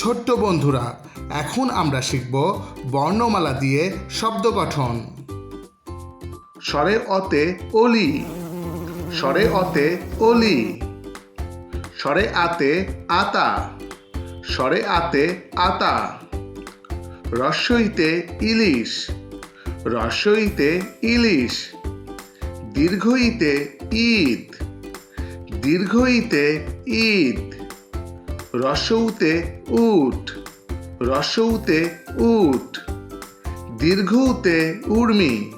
ছোট্ট বন্ধুরা, এখন আমরা শিখব বর্ণমালা দিয়ে শব্দ গঠন। স্বরে অতে অলি, স্বরে অতে অলি, স্বরে আতে আতা, স্বরে আতে আতা, রস্যইতে ইলিশ রস্যইতে ইলিশ, দীর্ঘইতে ঈদ দীর্ঘইতে ঈদ। রসৌতে উট রসৌতে উট, দীর্ঘৌতে উর্মি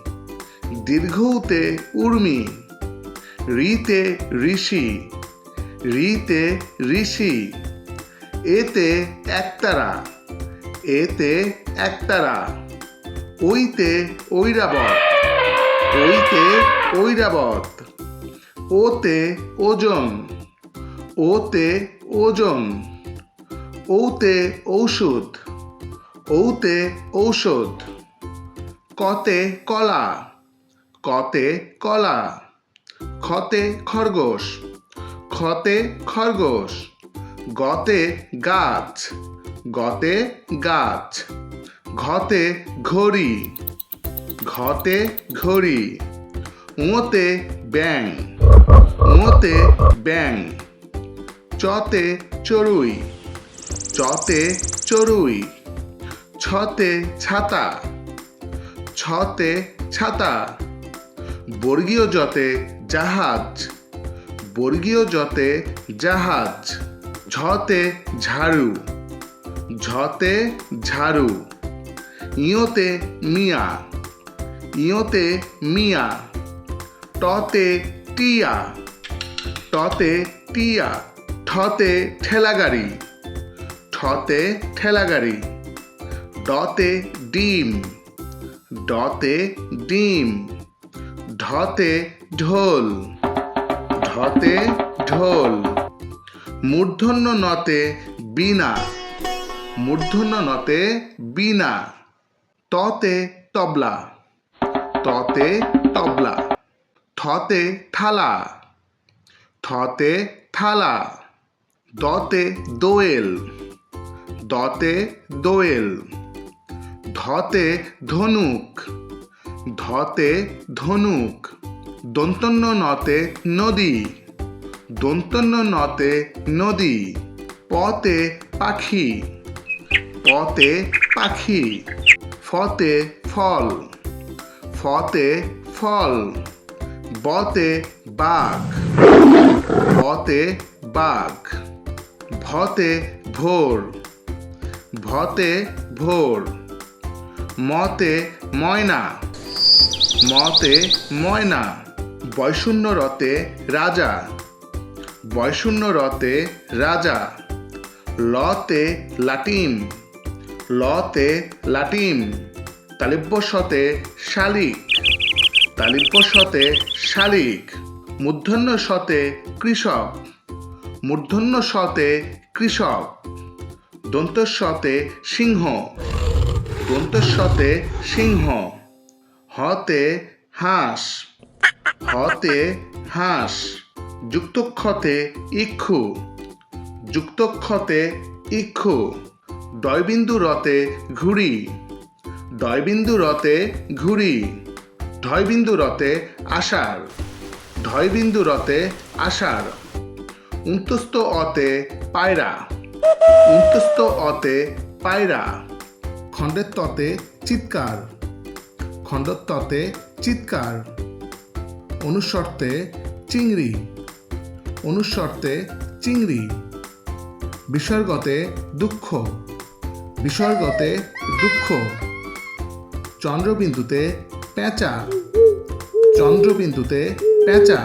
দীর্ঘৌতে উর্মি, রিতে ঋষি রিতে ঋষি, এতে একতারা এতে একতারা, ওইতে ঐরাবত ওইতে ঐরাবত, ওতে ওজন, ওতে ওজন। ওতে ঔষধ। ওতে ঔষধ। কতে কলা। কতে কলা। খতে খরগোশ। খতে খরগোশ। গতে গাছ। গতে গাছ। ঘতে ঘড়ি। ঘতে ঘড়ি। উঁতে ব্যাং উঁতে ব্যাং চতে চড়ুই চতে চড়ুই, ছতে ছাতা ছতে ছাতা, বর্গীয় জতে জাহাজ, বর্গীয় জতে জাহাজ, ঝতে ঝাড়ু ঝতে ঝাড়ু, ইয়োতে মিয়া ইয়োতে মিয়া, টতে টিয়া টতে টিয়া। ঠতে ঠেলাগাড়ি ঠতে ঠেলাগাড়ি ডতে ডিম। ডতে ডিম। ঢতে ঢোল। ঢতে ঢোল। মূর্ধন্য নতে বিনা মূর্ধন্য নতে বিনা ততে তবলা। ততে তবলা। থতে থালা। থতে থালা। দতে দোয়েল দতে দোয়েল, ধতে ধনুক ধতে ধনুক, দন্তন্য নতে নদী, দন্তন্য নতে নদী, পতে পাখি পতে পাখি, ফতে ফল ফতে ফল, বতে বাঘ বতে বাঘ। ভতে ভোর ভতে ভোর, মতে ময়না মতে ময়না বয়শূন্য রতে রাজা বয়শূন্য রতে রাজা, লতে লাটিম লতে লাটিম তালিব্য শতে শালিক তালিব্য শতে শালিক মূর্ধন্য সতে কৃষক মূর্ধন্য শতে কৃষক দন্তস্বতে সিংহ দন্তস্বতে সিংহ, হতে হাঁস হতে হাঁস যুক্তক্ষতে ইক্ষু যুক্তক্ষতে ইক্ষু ডয়বিন্দু রতে ঘুড়ি ডয়বিন্দু রতে ঘুড়ি ঢয়বিন্দু রতে আষাঢ় ঢয়বিন্দু রতে আষাঢ়। উন্তস্ত অতে পায়রা উন্তস্ত অতে পায়রা খণ্ডের ততে চিৎকার খণ্ডের ততে চিৎকার অনুস্বর্তে চিংড়ি অনুস্বর্তে চিংড়ি বিসর্গতে দুঃখ বিসর্গতে দুঃখ চন্দ্রবিন্দুতে পেঁচা চন্দ্রবিন্দুতে পেঁচা